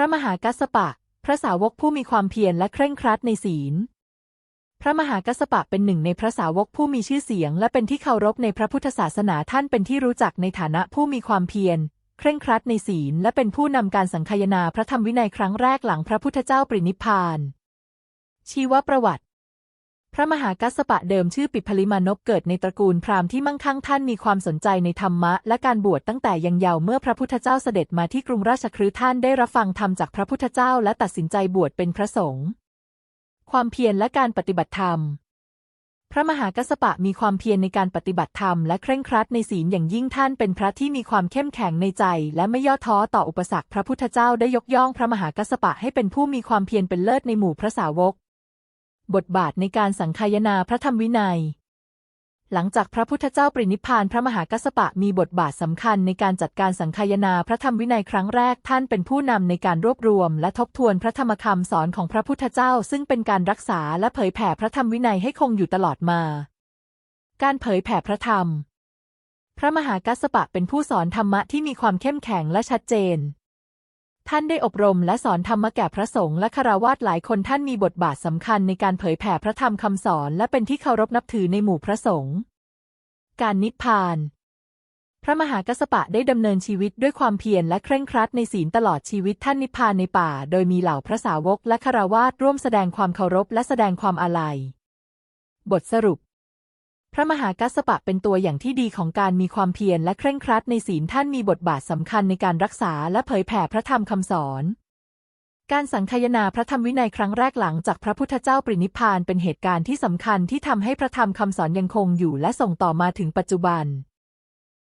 ระมหากัสปะ พระสาวกผู้มีความเพียรและเคร่งครัดในศีล พระมหากัสสปะเป็นหนึ่งในพระสาวกผู้มีชื่อเสียง และเป็นที่เคารพในพระพุทธศาสนาท่านเป็นที่รู้จักในฐานะผู้มีความเพียรเคร่งครัดในศีล และเป็นผู้นำการสังคายนาพระธรรมวินัยครั้งแรกหลังพระพุทธเจ้าปรินิพพาน ชีวประวัติ พระมหากัสสปะเดิมชื่อปิพลิมานพเกิดในตระกูลพราหมณ์ที่มั่งคั่งท่านมีความสนใจในธรรมะ และการบวชตั้งแต่ยังเยาว์เมื่อพระพุทธเจ้าเสด็จมาที่กรุงราชคฤห์ท่านได้รับฟังธรรมจากพระพุทธเจ้าและตัดสินใจบวชเป็นพระสงฆ์ความเพียรและการปฏิบัติธรรม พระมหากัสสปะมีความเพียรในการปฏิบัติธรรมและเคร่งครัดในศีลอย่างยิ่งท่านเป็นพระที่มีความเข้มแข็งในใจ และไม่ย่อท้อต่ออุปสรรคพระพุทธเจ้าได้ยกย่องพระมหากัสสปะให้เป็นผู้มีความเพียรเป็นเลิศในหมู่พระสาวก บทบาทในการสังคายนาพระธรรมวินัย หลังจากพระพุทธเจ้าปรินิพานพระมหากัสสปะมีบทบาทสำคัญในการจัดการสังคายนาพระธรรมวินัยครั้งแรกท่านเป็นผู้นำในการรวบรวม และทบทวนพระธรรมคำสอนของพระพุทธเจ้า ซึ่งเป็นการรักษาและเผยแผ่พระธรรมวินัยให้คงอยู่ตลอดมา การเผยแผ่พระธรรม พระมหากัสสปะเป็นผู้สอนธรรมะที่มีความเข้มแข็งและชัดเจน ท่านได้อบรมและสอนธรรมแก่พระสงฆ์และคารวาสหลายคนท่านมีบทบาทสำคัญในการเผยแผ่พระธรรมคำสอนและเป็นที่เคารพนับถือในหมู่พระสงฆ์ การนิพพาน พระมหากัสปะได้ดำเนินชีวิตด้วยความเพียรและเคร่งครัดในศีลตลอดชีวิตท่านนิพพานในป่า โดยมีเหล่าพระสาวกและคารวาสร่วมแสดงความเคารพและแสดงความอาลัย บทสรุป พระมหากัสปะเป็นตัวอย่างที่ดีของการมีความเพียรและเคร่งครัดในศีลท่านมีบทบาทสำคัญในการรักษาและเผยแผ่พระธรรมคำสอน การสังคายนาพระธรรมวินัยครั้งแรกหลังจากพระพุทธเจ้าปรินิพพานเป็นเหตุการณ์ที่สำคัญที่ทำให้พระธรรมคำสอนยังคงอยู่และส่งต่อมาถึงปัจจุบัน